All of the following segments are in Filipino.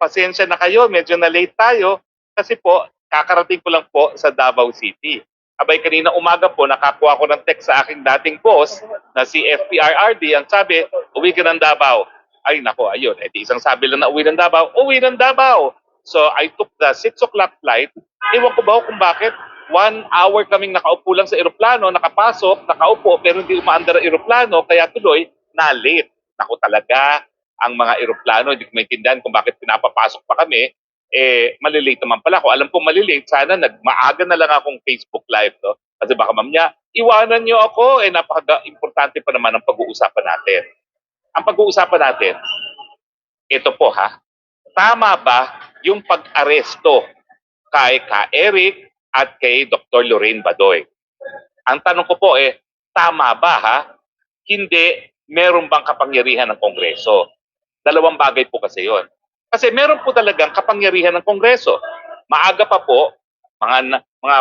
pasensya na kayo, medyo na late tayo kasi po, kakarating ko lang po sa Davao City. Abay, kanina umaga po, nakakuha ko ng text sa aking dating boss na si FPRRD. Ang sabi, uwi ka ng Davao. Ay, nako, ayun. Eh, di isang sabi lang na uwi ng Davao, uwi ng Davao. So, I took the 6 o'clock flight. Ewan ko ba kung bakit one hour kaming nakaupo lang sa eroplano, nakapasok, nakaupo, pero hindi umaandar ang eroplano, kaya tuloy, na-late. Naku talaga, ang mga eroplano, hindi ko maintindihan kung bakit pinapapasok pa kami, eh, malilate naman pala. Kung alam ko malilate, sana nagmaaga na lang akong Facebook Live, no? Kasi baka mamaya, iwanan niyo ako, eh, napaka-importante pa naman ang pag-uusapan natin. Ang pag-uusapan natin, ito po ha, tama ba yung pag-aresto kay Ka Eric at kay Dr. Lorraine Badoy? Ang tanong ko po eh, tama ba ha? Hindi, meron bang kapangyarihan ng Kongreso? Dalawang bagay po kasi yon. Kasi meron po talagang kapangyarihan ng Kongreso. Maaga pa po, mga mga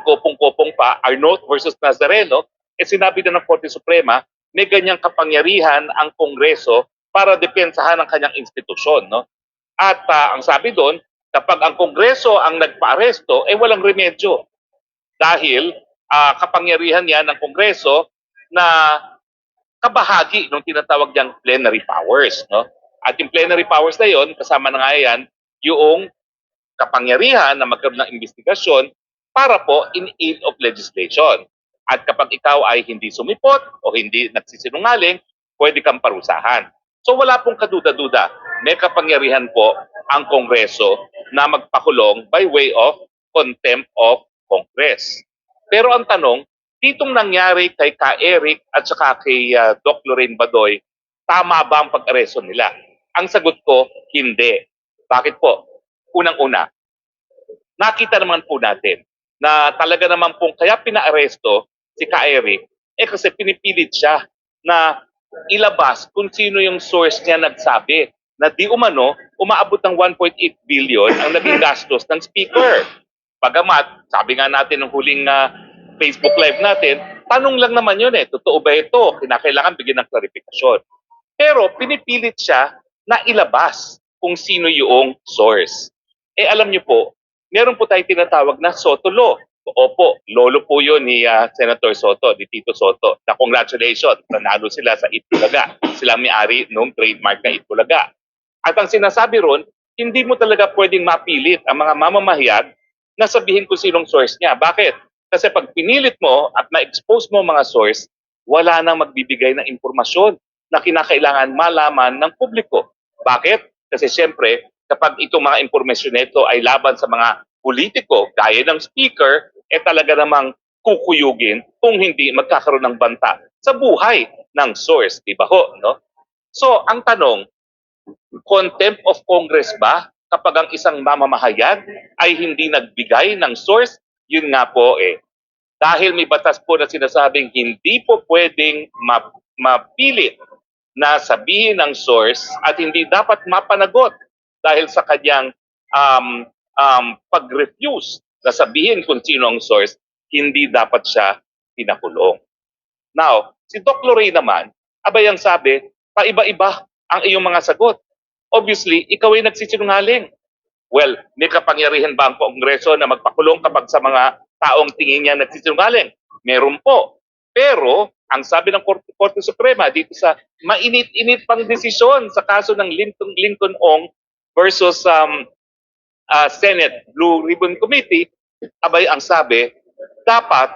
19 kopong-kopong pa, Arnott versus Nazareno, eh sinabi na ng Korte Suprema, may ganyang kapangyarihan ang Kongreso para depensahan ang kanyang institusyon, no? At ah, ang sabi doon, kapag ang Kongreso ang nagpaaresto, eh walang remedyo. Dahil ah, kapangyarihan yan ng Kongreso na kabahagi ng tinatawag niyang plenary powers, no? At yung plenary powers na yon, kasama na nga yan, yung kapangyarihan na magkaroon ng investigasyon para po in aid of legislation. At kapag ikaw ay hindi sumipot o hindi nagsisinungaling, pwede kang parusahan. So wala pong kaduda-duda. May kapangyarihan po ang Kongreso na magpakulong by way of contempt of Congress. Pero ang tanong, ditong nangyari kay Ka Eric at saka kay ah, Doc Lorraine Badoy, tama ba ang pag-aresto nila? Ang sagot ko, hindi. Bakit po? Unang-una, nakita naman po natin na talaga naman pong kaya pinaaresto si Ka Eric, eh kasi pinipilit siya na ilabas kung sino yung source niya nagsabi na di umano, umaabot ng 1.8 billion ang naging gastos ng speaker. Pagamat, sabi nga natin ng huling ah, Facebook Live natin, tanong lang naman yun eh, totoo ba ito? Kinakailangan bigyan ng klarifikasyon. Pero pinipilit siya na ilabas kung sino yung source. Eh alam niyo po, meron po tayong tinatawag na Soto Law. Opo, lolo po yun ni ah, Senator Soto, ni Tito Soto. Na congratulations, nanalo sila sa Itbulaga. Sila may-ari ng trademark na Itbulaga. At ang sinasabi ron, hindi mo talaga pwedeng mapilit ang mga mamamahayag na sabihin kung sinong source niya. Bakit? Kasi pag pinilit mo at na-expose mo mga source, wala nang magbibigay ng impormasyon na kinakailangan malaman ng publiko. Bakit? Kasi siyempre, kapag itong mga impormasyon nito ay laban sa mga politiko, gaya ng speaker, eh talaga namang kukuyugin kung hindi magkakaroon ng banta sa buhay ng source, di ba ho? No? So, ang tanong, contempt of Congress ba kapag ang isang mamamahayag ay hindi nagbigay ng source? Yun nga po eh. Dahil may batas po na sinasabing hindi po pwedeng ma- mapilit na sabihin ng source at hindi dapat mapanagot dahil sa kanyang um, um, pag-refuse na sabihin kung sino ang source, hindi dapat siya pinakulong. Now, si Doc Lorraine naman, abay ang sabi, paiba-iba ang iyong mga sagot. Obviously, ikaw ay nagsisinungaling. Well, may kapangyarihan ba ang Kongreso na magpakulong kapag sa mga taong tingin niya nagsisinungaling? Meron po. Pero, ang sabi ng Korte, Korte Suprema dito sa mainit-init pang desisyon sa kaso ng Lincoln, Lincoln Ong versus um, uh, Senate Blue Ribbon Committee, abay ang sabi, dapat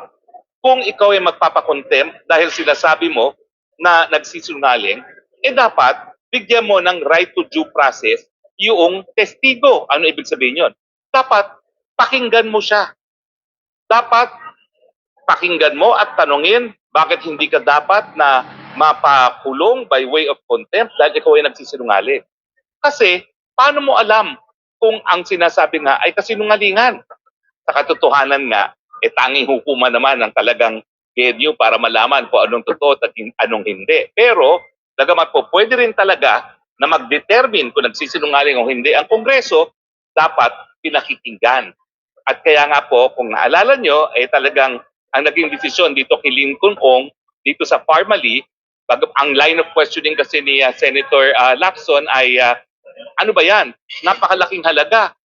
kung ikaw ay magpapakontempt dahil sinasabi mo na nagsisinungaling, eh dapat bigyan mo ng right to due process yung testigo. Ano ibig sabihin yon? Dapat pakinggan mo siya. Dapat pakinggan mo at tanungin bakit hindi ka dapat na mapakulong by way of contempt dahil ikaw ay nagsisinungaling. Kasi paano mo alam kung ang sinasabi nga ay kasinungalingan? Sa katotohanan nga, eh tanging hukuman naman ang talagang venue para malaman kung anong totoo at anong hindi. Pero, nagamat po, pwede rin talaga na mag-determine kung nagsisinungaling o hindi ang Kongreso, dapat pinakikinggan. At kaya nga po, kung naalala nyo, eh talagang ang naging desisyon dito kay Lincoln Ong, dito sa Parmali, pag ang line of questioning kasi ni ah, Senator ah, Lacson ay ah, Ano ba yan? Napakalaking halaga.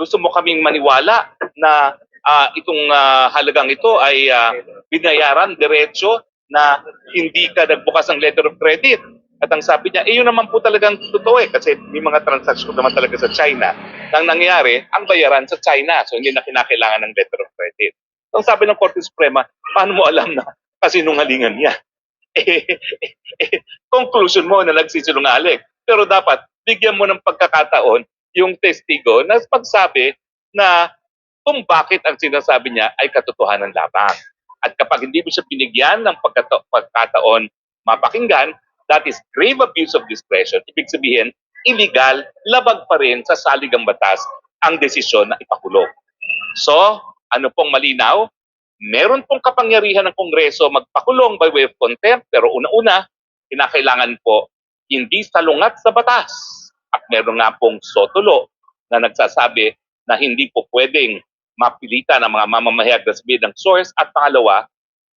Gusto mo kaming maniwala na ah, itong ah, halagang ito ay ah, binayaran diretso na hindi ka nagbukas ng letter of credit. At ang sabi niya, eh yun naman po talagang totoo eh kasi may mga transaction naman talaga sa China. Nang nangyari, ang bayaran sa China. So hindi na kinakailangan ng letter of credit. Ang sabi ng Korte Suprema, paano mo alam na kasinungalingan niya? Eh, eh, conclusion mo na nagsisinungaling. Pero dapat, bigyan mo ng pagkakataon yung testigo na pagsabi na kung bakit ang sinasabi niya ay katotohanan lamang. At kapag hindi mo siya binigyan ng pagkata- pagkataon mapakinggan, that is grave abuse of discretion. Ibig sabihin, illegal, labag pa rin sa saligang batas ang desisyon na ipakulong. So, ano pong malinaw? Meron pong kapangyarihan ng Kongreso magpakulong by way of contempt, pero una-una, kinakailangan po hindi salungat sa batas. At meron nga pong sotulo na nagsasabi na hindi po pwedeng mapilitan ang mga mamamahayag na sabihin ng source. At pangalawa,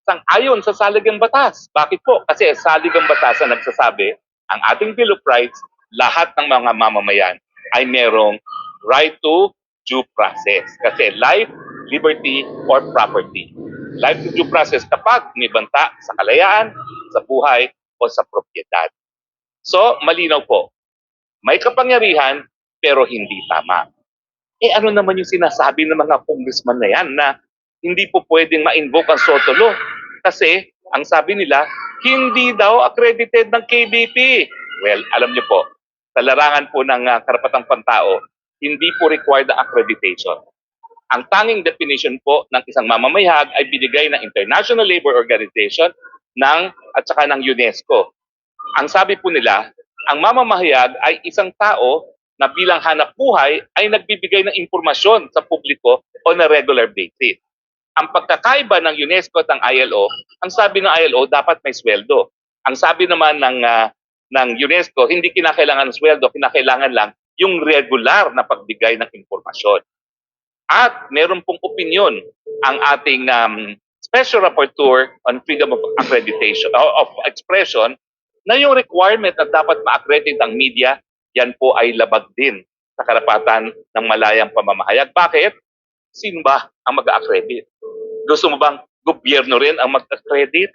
sang ayon sa saligang batas. Bakit po? Kasi saligang batas na nagsasabi, ang ating Bill of Rights, lahat ng mga mamamayan ay merong right to due process. Kasi life, liberty, or property. Life to due process kapag may banta sa kalayaan, sa buhay, o sa propiedad. So, malinaw po. May kapangyarihan, pero hindi tama. Eh ano naman yung sinasabi ng mga congressman na yan na hindi po pwedeng ma-invoke ang SOTO law? Kasi, ang sabi nila, hindi daw accredited ng KBP. Well, alam niyo po, sa larangan po ng ah, karapatang pantao, hindi po required ang accreditation. Ang tanging definition po ng isang mamamayag ay binigay ng International Labor Organization ng at saka ng UNESCO. Ang sabi po nila, ang mamamahayag ay isang tao na bilang hanap buhay ay nagbibigay ng impormasyon sa publiko on a regular basis. Ang pagkakaiba ng UNESCO at ng ILO, ang sabi ng ILO dapat may sweldo. Ang sabi naman ng ah, ng UNESCO, hindi kinakailangan ng sweldo, kinakailangan lang yung regular na pagbigay ng impormasyon. At meron pong opinion ang ating um, Special Rapporteur on Freedom of Accreditation of Expression na yung requirement na dapat ma-accredit ang media, yan po ay labag din sa karapatan ng malayang pamamahayag. Bakit? Sino ba ang mag-accredit? Gusto mo bang gobyerno rin ang mag-accredit?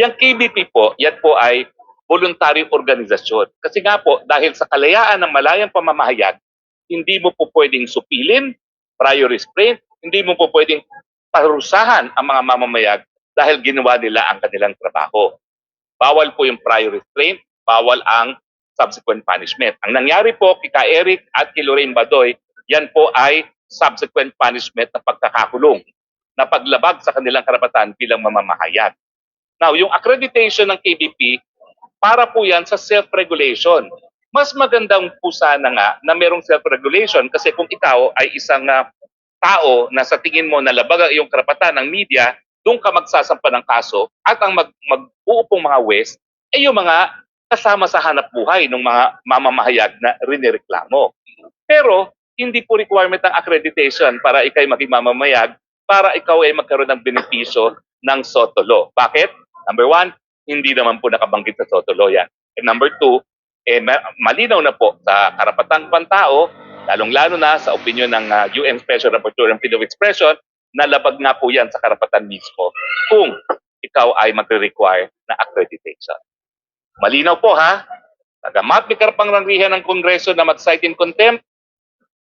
Yung KBP po, yan po ay voluntary organisasyon. Kasi nga po, dahil sa kalayaan ng malayang pamamahayag, hindi mo po pwedeng supilin, prior restraint, hindi mo po pwedeng parusahan ang mga mamamayag dahil ginawa nila ang kanilang trabaho. Bawal po yung prior restraint, bawal ang subsequent punishment. Ang nangyari po kay Ka Eric at kay Lorraine Badoy, yan po ay subsequent punishment na pagkakakulong na paglabag sa kanilang karapatan bilang mamamahayag. Now, yung accreditation ng KBP, para po yan sa self-regulation. Mas magandang po sana nga na merong self-regulation kasi kung ikaw ay isang ah, tao na sa tingin mo nalabag ang iyong karapatan ng media, doon ka magsasampa ng kaso at ang mag, mag-uupong mga west ay yung mga kasama sa hanap buhay ng mga mamamahayag na rinireklamo. Pero hindi po requirement ang accreditation para ikaw ay maging mamamayag para ikaw ay magkaroon ng benepisyo ng SOTOLO. Bakit? Number one, hindi naman po nakabanggit sa SOTOLO yan. And number two, eh, ma- malinaw na po sa karapatang pantao, lalong-lalo na sa opinion ng ah, UN Special Rapporteur on Freedom of Expression, na labag nga po yan sa karapatan mismo kung ikaw ay magre-require na accreditation. Malinaw po ha, Nagamat may karapangranrihan ng Kongreso na mag-cite in contempt,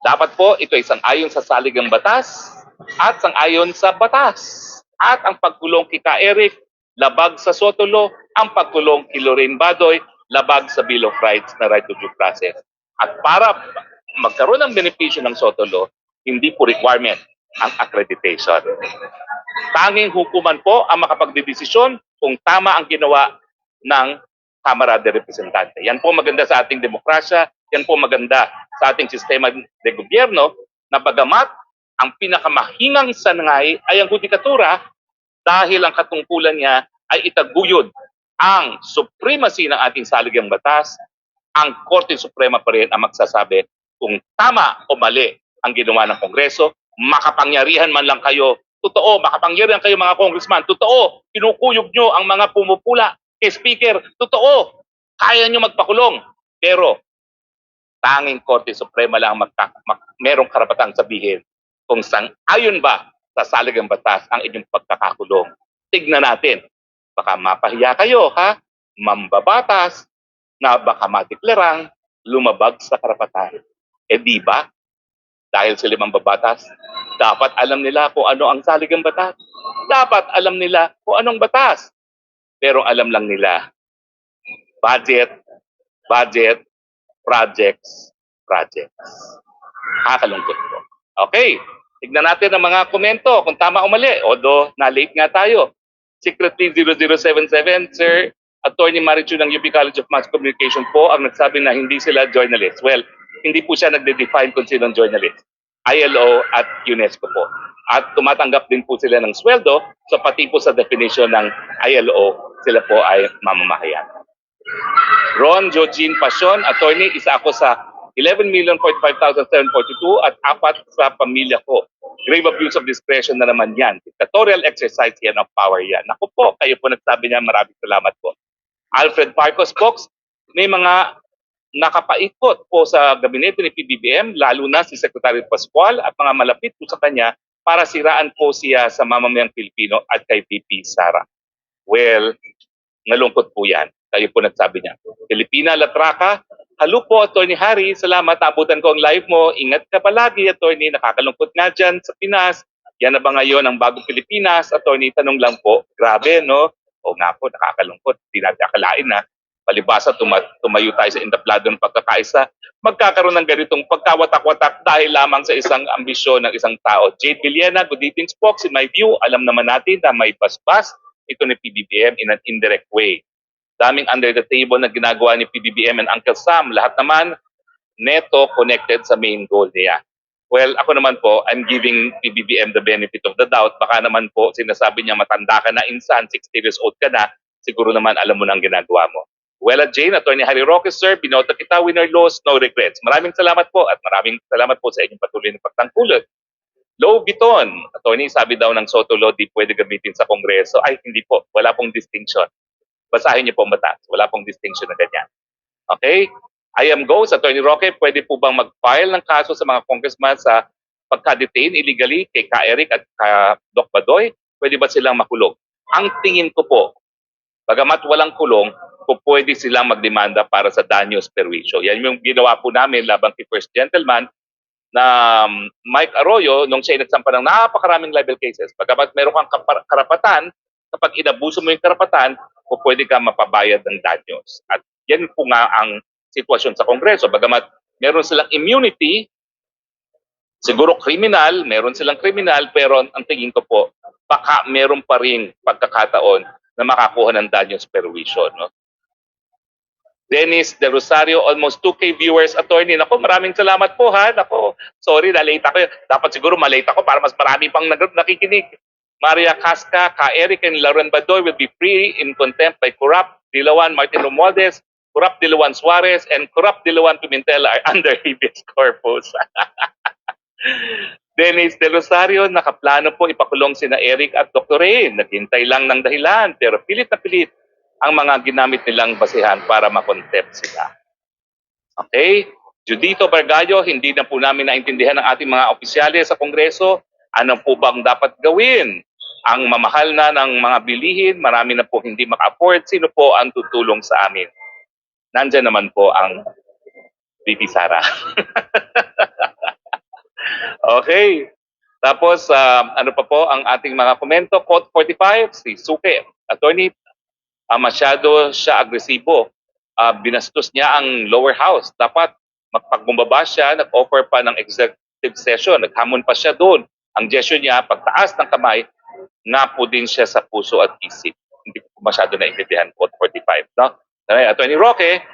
dapat po ito ay sang-ayon sa saligang batas at sang-ayon sa batas. At ang pagkulong kay Ka Eric, labag sa Sotolo, ang pagkulong kay Lorraine Badoy, labag sa Bill of Rights na right to due process. At para magkaroon ng benepisyo ng Sotolo, hindi po requirement ang accreditation. Tanging hukuman po ang makapagdedesisyon kung tama ang ginawa ng Kamara de Representante. Yan po maganda sa ating demokrasya, yan po maganda sa ating sistema de gobyerno na bagamat ang pinakamahingang sanangay ay ang hudikatura dahil ang katungkulan niya ay itaguyod ang supremacy ng ating saligang batas, ang Korte Suprema pa rin ang magsasabi kung tama o mali ang ginawa ng Kongreso, makapangyarihan man lang kayo. Totoo, makapangyarihan kayo mga congressman. Totoo, kinukuyog nyo ang mga pumupula. Eh, speaker, totoo, kaya nyo magpakulong. Pero, tanging Korte Suprema lang magka, mag, merong karapatang sabihin kung sang ayon ba sa saligang batas ang inyong pagkakakulong. Tignan natin. Baka mapahiya kayo, ha? Mambabatas na baka madeklarang lumabag sa karapatan. Eh di ba? Dahil sila mambabatas, dapat alam nila kung ano ang saligang batas. Dapat alam nila kung anong batas. Pero alam lang nila, budget, budget, projects, projects. Kakalungkot po. Okay, tignan natin ang mga komento kung tama o mali. Although, na-late nga tayo. Secretly 0077, Sir, Attorney Marichu ng UP College of Mass Communication po ang nagsabi na hindi sila journalists. Well, hindi po siya nagde-define kung sinong journalist. ILO at UNESCO po. At tumatanggap din po sila ng sweldo, so pati po sa definition ng ILO, sila po ay mamamahayan. Ron Jojin Pasion, attorney, isa ako sa 11,045,742 at apat sa pamilya ko. Grave abuse of discretion na naman yan. Dictatorial exercise yan of power yan. Naku po, kayo po nagsabi niya, maraming salamat po. Alfred Marcos Fox, may mga nakapaikot po sa gabinete ni PBBM, lalo na si Secretary Pascual at mga malapit po sa kanya para siraan po siya sa mamamayang Pilipino at kay VP Sara. Well, nalungkot po yan. Kayo po nagsabi niya. Pilipina Latraca, Halo po, Attorney Harry. Salamat. Abutan ko ang live mo. Ingat ka palagi, Attorney. Nakakalungkot nga dyan sa Pinas. Yan na ba ngayon ang bagong Pilipinas? Attorney, tanong lang po. Grabe, no? O nga po, nakakalungkot. Hindi natin akalain na palibasa tuma- tumayo tayo sa entablado ng pagkakaisa, magkakaroon ng ganitong pagkawatak-watak dahil lamang sa isang ambisyon ng isang tao. Jade Villena, good evening, Spokes. In my view, alam naman natin na may basbas ito ni PBBM in an indirect way. Daming under the table na ginagawa ni PBBM and Uncle Sam. Lahat naman neto connected sa main goal niya. Well, ako naman po, I'm giving PBBM the benefit of the doubt. Baka naman po, sinasabi niya matanda ka na insan, 60 years old ka na, siguro naman alam mo na ang ginagawa mo. Well, at Jane, Attorney Harry Roque, sir, binota kita, winner loss, no regrets. Maraming salamat po at maraming salamat po sa inyong patuloy na pagtangkulod. Low Biton, attorney, sabi daw ng Soto Law, di pwede gamitin sa Kongreso. Ay, hindi po. Wala pong distinction. Basahin niyo po ang batas. Wala pong distinction na ganyan. Okay? I am Ghost, Attorney Roque, pwede po bang mag-file ng kaso sa mga congressman sa pagka-detain illegally kay Ka Eric at Ka Doc Badoy? Pwede ba silang makulong? Ang tingin ko po, bagamat walang kulong, po pwede silang magdemanda para sa danyos perwisyo. Yan yung ginawa po namin labang kay First Gentleman na um, Mike Arroyo nung siya nagsampa ng napakaraming libel cases. Bagamat meron kang karapatan, kapag inabuso mo yung karapatan, po pwede ka mapabayad ng danyos. At yan po nga ang sitwasyon sa Kongreso. Bagamat meron silang immunity, siguro criminal, meron silang criminal, pero ang tingin ko po, baka meron pa rin pagkakataon na makakuha ng danyos perwisyo. No? Dennis De Rosario, almost 2K viewers, attorney. Nako, maraming salamat po ha. Nako, sorry, na-late ako. Dapat siguro malate ako para mas marami pang nakikinig. Maria Casca, Ka Eric, and Lauren Badoy will be free in contempt by corrupt Dilawan Martin Romualdez, corrupt Dilawan Suarez, and corrupt Dilawan Pimentel are under habeas corpus. Dennis De Rosario, nakaplano po ipakulong sina Eric at Dr. Ray. Naghintay lang ng dahilan, pero pilit na pilit ang mga ginamit nilang basihan para makontempt sila. Okay? Judito Bargallo, hindi na po namin naintindihan ng ating mga opisyales sa Kongreso. Ano po bang dapat gawin? Ang mamahal na ng mga bilihin, marami na po hindi maka-afford. Sino po ang tutulong sa amin? Nandyan naman po ang Bibi Sara. okay. Tapos, ah, ano pa po ang ating mga komento? Code 45, si Suke. Attorney, ah, masyado siya agresibo. Ah, binastos niya ang lower house. Dapat magpagbumaba siya, nag-offer pa ng executive session, naghamon pa siya doon. Ang gesture niya, pagtaas ng kamay, nga po din siya sa puso at isip. Hindi ko masyado naintindihan code 45. No? Okay, Attorney Roque,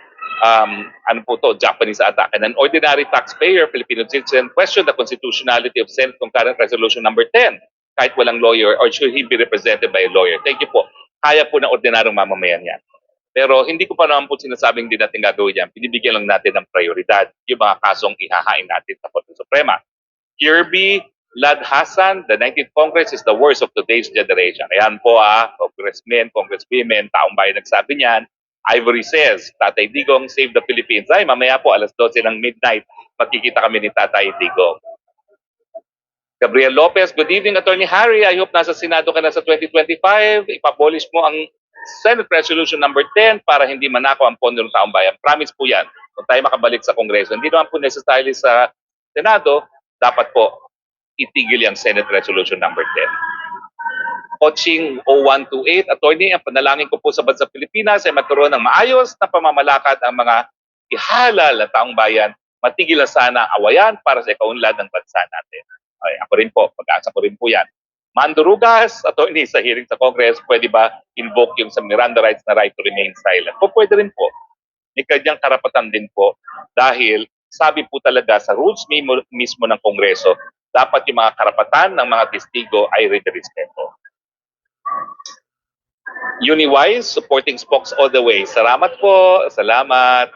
um, ano po to, Japanese attack. And an ordinary taxpayer, Filipino citizen, question the constitutionality of Senate Concurrent Resolution number 10 kahit walang lawyer or should he be represented by a lawyer. Thank you po. Kaya po ng ordinaryong mamamayan yan. Pero hindi ko pa naman po sinasabing din natin gagawin yan. Pinibigyan lang natin ng prioridad yung mga kasong ihahain natin sa Korte Suprema. Kirby Lad Hassan, the 19th Congress is the worst of today's generation. Ayan po ah, congressmen, congresswomen, taong bayan nagsabi niyan. Ivory says, Tatay Digong, save the Philippines. Ay, mamaya po, alas 12 ng midnight, magkikita kami ni Tatay Digong. Gabriel Lopez, good evening, Attorney Harry. I hope nasa Senado ka na sa 2025. Ipabolish mo ang Senate Resolution number 10 para hindi manako ang pondo ng taong bayan. Promise po yan. Kung tayo makabalik sa Kongreso. Hindi naman po necessarily sa Senado, dapat po itigil yung Senate Resolution number 10. Coaching 0128, Attorney, ang panalangin ko po sa bansang Pilipinas ay magkaroon ng maayos na pamamalakad ang mga ihalal na taong bayan. Matigil na sana awayan para sa ikaunlad ng bansa natin. Ay, ako rin po, pag-asa ko rin po yan. Mandurugas, attorney sa hearing sa Congress, pwede ba invoke yung sa Miranda rights na right to remain silent? Po, pwede rin po. May kanyang karapatan din po dahil sabi po talaga sa rules mismo ng Kongreso, dapat yung mga karapatan ng mga testigo ay respeto. Uniwise, supporting spokes all the way. Salamat po. Salamat.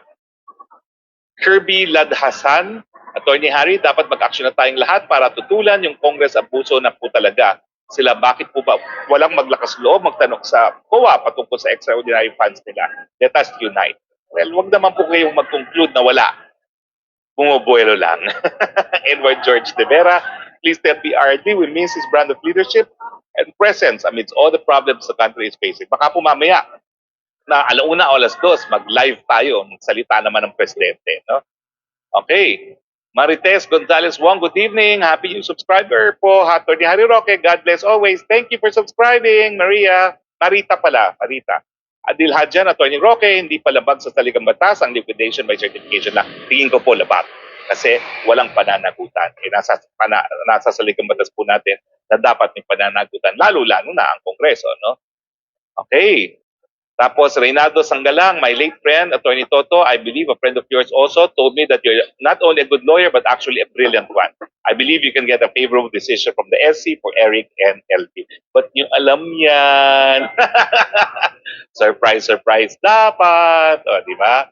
Kirby Ladhasan, Attorney Harry, dapat mag-action na tayong lahat para tutulan yung Congress abuso na po talaga. Sila bakit po ba walang maglakas loob magtanong sa COA patungkol sa extraordinary funds nila? Let us unite. Well, wag naman po kayong mag-conclude na wala. Bumubuelo lang. Edward George de Vera, please tell PRD we miss his brand of leadership and presence amidst all the problems the country is facing. Baka po mamaya, na alauna o alas dos, mag-live tayo, magsalita naman ng presidente. No? Okay. Marites Gonzalez Wong, good evening. Happy new subscriber po. Ni Harry Roque. God bless always. Thank you for subscribing, Maria. Marita pala, Marita. Adil Hadjan, Attorney Roque, hindi pa labag sa saligang batas ang liquidation by certification lang. Tingin ko po labag. Kasi walang pananagutan. Eh, nasa, pana, nasa saligang batas po natin na dapat may pananagutan. Lalo-lalo na ang Kongreso. No? Okay. Tapos Reynaldo Sanggalang, my late friend, Attorney Toto, I believe a friend of yours also told me that you're not only a good lawyer but actually a brilliant one. I believe you can get a favorable decision from the SC for Eric and LP. But yung alam yan. surprise, surprise dapat. O, di ba?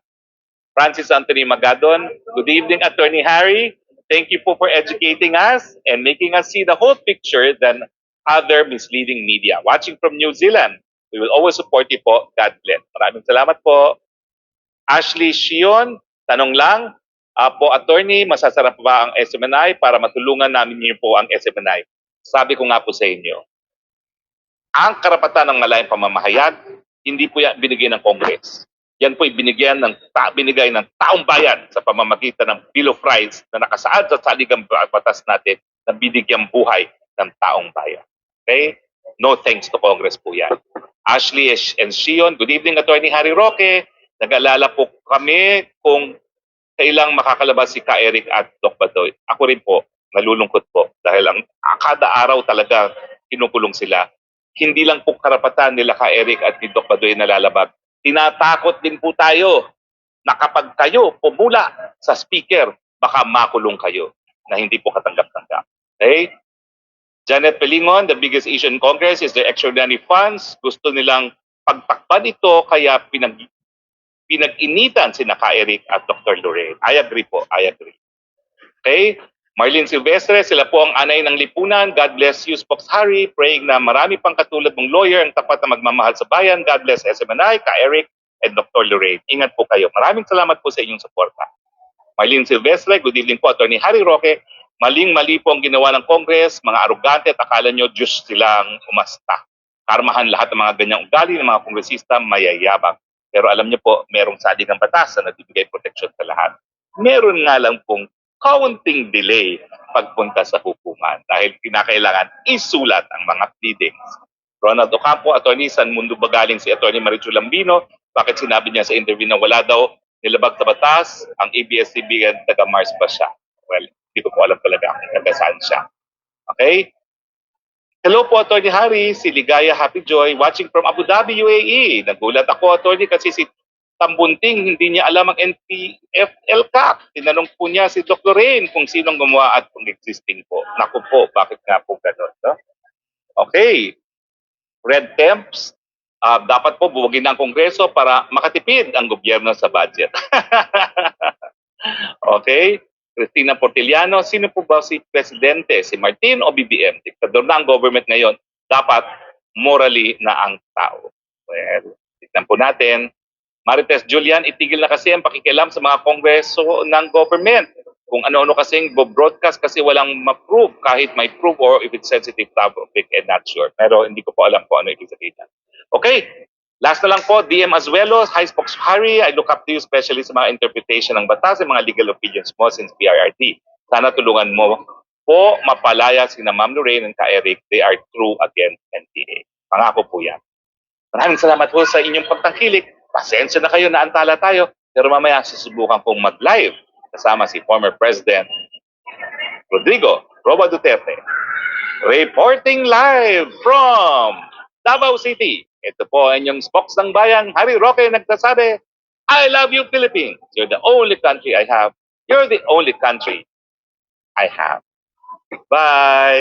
Francis Anthony Magadon, good evening, Attorney Harry. Thank you po for educating us and making us see the whole picture than other misleading media. Watching from New Zealand, we will always support you po. God bless. Maraming salamat po. Ashley Shion, tanong lang, ah, po attorney, masasarap ba ang SMNI para matulungan namin niyo po ang SMNI? Sabi ko nga po sa inyo, ang karapatan ng malayang pamamahayag, hindi po yan binigay ng Congress. Yan po binigyan ng ta, binigay ng taong bayan sa pamamagitan ng Bill of Rights na nakasaad sa saligang batas natin na binigyang buhay ng taong bayan. Okay? No thanks to Congress po yan. Ashley and Shion, good evening Attorney Harry Roque. Nag-alala po kami kung kailang makakalabas si Ka Eric at Doc Badoy. Ako rin po, nalulungkot po dahil ang kada araw talaga kinukulong sila. Hindi lang po karapatan nila Ka Eric at ni Doc Badoy nalalabag. Tinatakot din po tayo na kapag kayo pumula sa speaker, baka makulong kayo na hindi po katanggap-tanggap. Okay? Janet Pelingon, the biggest Asian Congress is the extraordinary funds. Gusto nilang pagtakpan ito kaya pinag pinag-initan si Naka Eric at Dr. Lorraine. I agree po, I agree. Okay? Marlene Silvestre, sila po ang anay ng lipunan. God bless you, Spox Harry. Praying na marami pang katulad mong lawyer ang tapat na magmamahal sa bayan. God bless SMNI, Ka Eric, and Dr. Lorraine. Ingat po kayo. Maraming salamat po sa inyong suporta. Marlene Silvestre, good evening po, Attorney Harry Roque. Maling-mali po ang ginawa ng Congress, mga arugante at akala nyo Diyos silang umasta. Karmahan lahat ng mga ganyang ugali ng mga kongresista mayayabang. Pero alam niyo po, merong sadig ng batas na nagbibigay proteksyon sa lahat. Meron nga lang pong counting delay pagpunta sa hukuman dahil kinakailangan isulat ang mga pleadings. Ronald Ocampo, Attorney San Mundo ba galing si Attorney Marichu Lambino? Bakit sinabi niya sa interview na wala daw nilabag sa batas ang ABS-CBN taga Mars ba siya? Well, hindi ko po alam talaga taga saan siya. Okay? Hello po, Attorney Harry. Si Ligaya Happy Joy watching from Abu Dhabi, UAE. Nagulat ako, Attorney, kasi si Tambunting hindi niya alam ang NPFL Cup. Tinanong po niya si Dr. Rain kung sinong gumawa at kung existing po. Naku po, bakit nga po ganun? No? Okay. Red Temps, ah, dapat po buwagin ng Kongreso para makatipid ang gobyerno sa budget. okay. Cristina Portiliano, sino po ba si Presidente? Si Martin o BBM? Diktador na ang government ngayon. Dapat morally na ang tao. Well, tignan po natin. Marites Julian, itigil na kasi ang pakikialam sa mga kongreso ng government. Kung ano-ano kasing broadcast kasi walang ma-prove kahit may proof or if it's sensitive topic and not sure. Pero hindi ko po alam kung ano ibig sabihin. Okay, last na lang po, DM Azuelo, Hi Spokes Harry, I look up to you especially sa mga interpretation ng batas at mga legal opinions mo since PRRT. Sana tulungan mo po mapalaya si na Ma'am Lorraine and ka Eric. They are true against NPA. Pangako po yan. Maraming salamat po sa inyong pagtangkilik. Pasensya na kayo na antala tayo. Pero mamaya susubukan pong mag-live kasama si former President Rodrigo Roba Duterte. Reporting live from Davao City. Ito po ang inyong spokes ng bayan. Harry Roque nagsasabi, I love you Philippines. You're the only country I have. You're the only country I have. Bye.